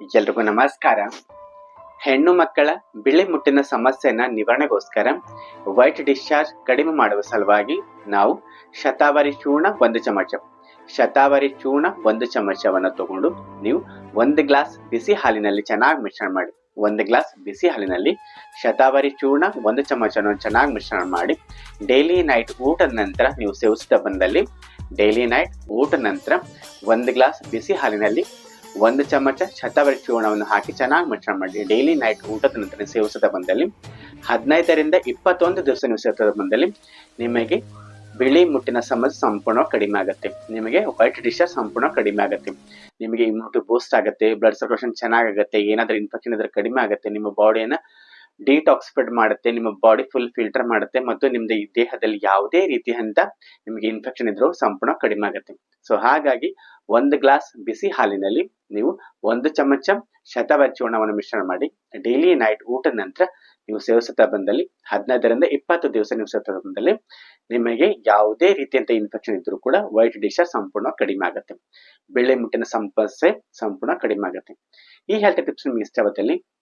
ಎಲ್ರಿಗೂ ನಮಸ್ಕಾರ. ಹೆಣ್ಣು ಮಕ್ಕಳ ಬಿಳಿ ಮುಟ್ಟಿನ ಸಮಸ್ಯೆನ ನಿವಾರಣೆಗೋಸ್ಕರ ವೈಟ್ ಡಿಸ್ಚಾರ್ಜ್ ಕಡಿಮೆ ಮಾಡುವ ಸಲುವಾಗಿ ನಾವು ಶತಾವರಿ ಚೂರ್ಣ ಒಂದು ಚಮಚ, ಶತಾವರಿ ಚೂರ್ಣ ಒಂದು ಚಮಚವನ್ನು ತಗೊಂಡು ನೀವು ಒಂದು ಗ್ಲಾಸ್ ಬಿಸಿ ಹಾಲಿನಲ್ಲಿ ಚೆನ್ನಾಗಿ ಮಿಶ್ರಣ ಮಾಡಿ, ಒಂದು ಗ್ಲಾಸ್ ಬಿಸಿ ಹಾಲಿನಲ್ಲಿ ಶತಾವರಿ ಚೂರ್ಣ ಒಂದು ಚಮಚವನ್ನು ಚೆನ್ನಾಗಿ ಮಿಶ್ರಣ ಮಾಡಿ ಡೈಲಿ ನೈಟ್ ಊಟದ ನಂತರ ನೀವು ಸೇವಿಸ್ತಾ ಬಂದಲ್ಲಿ ಡೈಲಿ ನೈಟ್ ಊಟದ ನಂತರ ಒಂದು ಗ್ಲಾಸ್ ಬಿಸಿ ಹಾಲಿನಲ್ಲಿ ಒಂದು ಚಮಚ ಶತಾವರಿ ಚೂರ್ಣವನ್ನು ಹಾಕಿ ಚೆನ್ನಾಗಿ ಮಿಶ್ರಣ ಮಾಡಿ. ಡೈಲಿ ನೈಟ್ ಊಟದ ನಂತರ ಸೇವಿಸದ ಬಂದಲ್ಲಿ, ಹದಿನೈದರಿಂದ ಇಪ್ಪತ್ತೊಂದು ದಿವಸ ನೀವು ಬಂದಲ್ಲಿ ನಿಮಗೆ ಬಿಳಿ ಮುಟ್ಟಿನ ಸಮಸ್ಯೆ ಸಂಪೂರ್ಣ ಕಡಿಮೆ ಆಗುತ್ತೆ. ನಿಮಗೆ ವೈಟ್ ಡಿಶಸ್ ಸಂಪೂರ್ಣ ಕಡಿಮೆ ಆಗುತ್ತೆ. ನಿಮಗೆ ಇಮ್ಯುನಿಟಿ ಬೂಸ್ಟ್ ಆಗುತ್ತೆ ಬ್ಲಡ್ ಸರ್ಕ್ಯುಲೇಷನ್ ಚೆನ್ನಾಗಾಗುತ್ತೆ ಏನಾದ್ರೂ ಇನ್ಫೆಕ್ಷನ್ ಇದ್ರೆ ಕಡಿಮೆ ಆಗುತ್ತೆ, ನಿಮ್ಮ ಬಾಡಿಯನ್ನ ಡಿಟಾಕ್ಸಿಫೈಡ್ ಮಾಡುತ್ತೆ, ನಿಮ್ಮ ಬಾಡಿ ಫುಲ್ ಫಿಲ್ಟರ್ ಮಾಡುತ್ತೆ ಮತ್ತು ನಿಮ್ದು ಈ ದೇಹದಲ್ಲಿ ಯಾವುದೇ ರೀತಿಯಂತ ನಿಮಗೆ ಇನ್ಫೆಕ್ಷನ್ ಇದ್ರೂ ಸಂಪೂರ್ಣ ಕಡಿಮೆ ಆಗುತ್ತೆ. ಸೊ ಹಾಗಾಗಿ ಒಂದು ಗ್ಲಾಸ್ ಬಿಸಿ ಹಾಲಿನಲ್ಲಿ ನೀವು ಒಂದು ಚಮಚ ಶತವರಿ ಚೂರ್ಣವನ್ನು ಮಿಶ್ರಣ ಮಾಡಿ ಡೈಲಿ ನೈಟ್ ಊಟದ ನಂತರ ನೀವು ಸೇವಿಸುತ್ತಾ ಬಂದಲ್ಲಿ ಹದಿನೈದರಿಂದ ಇಪ್ಪತ್ತು ದಿವಸ ನೀವು ಸೇವಿಸುತ್ತಾ ಬಂದಲ್ಲಿ ನಿಮಗೆ ಯಾವುದೇ ರೀತಿಯಂತ ಇನ್ಫೆಕ್ಷನ್ ಇದ್ರೂ ಕೂಡ ವೈಟ್ ಡಿಶ ಸಂಪೂರ್ಣ ಕಡಿಮೆ ಆಗುತ್ತೆ. ಬೆಳ್ಳೆ ಮುಟ್ಟಿನ ಸಮಸ್ಯೆ ಸಂಪೂರ್ಣ ಕಡಿಮೆ ಆಗುತ್ತೆ. ಈ ಹೆಲ್ತ್ ಟಿಪ್ಸ್ ನಿಮಗೆ ಇಷ್ಟವಾದಲ್ಲಿ